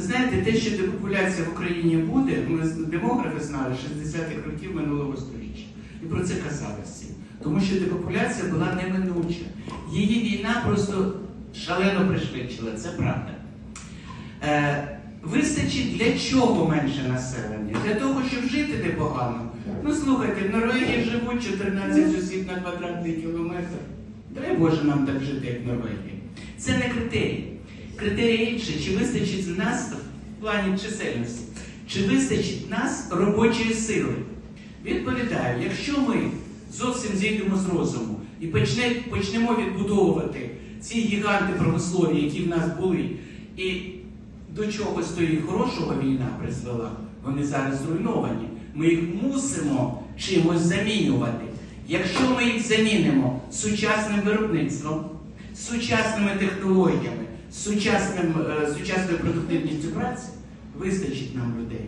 Ви знаєте, те, що депопуляція в Україні буде, ми демографи знали 60-х років минулого століття. І про це казали всі. Тому що депопуляція була неминуча. Її війна просто шалено пришвидшила, це правда. Е, вистачить для чого менше населення? Для того, щоб жити непогано. Ну слухайте, в Норвегії живуть 14 осіб на квадратний кілометр. Дай Боже нам так жити, як в Норвегії. Це не критерій. Критерій інший, чи вистачить нас в плані чисельності, чи вистачить нас робочої сили. Відповідаю, якщо ми зовсім зійдемо з розуму і почне, почнемо відбудовувати ці гіганти промислові, які в нас були, і до чогось тої хорошого війна призвела, вони зараз зруйновані. Ми їх мусимо чимось замінювати. Якщо ми їх замінимо сучасним виробництвом, сучасними технологіями, сучасним, е, сучасною продуктивністю праці, вистачить нам людей.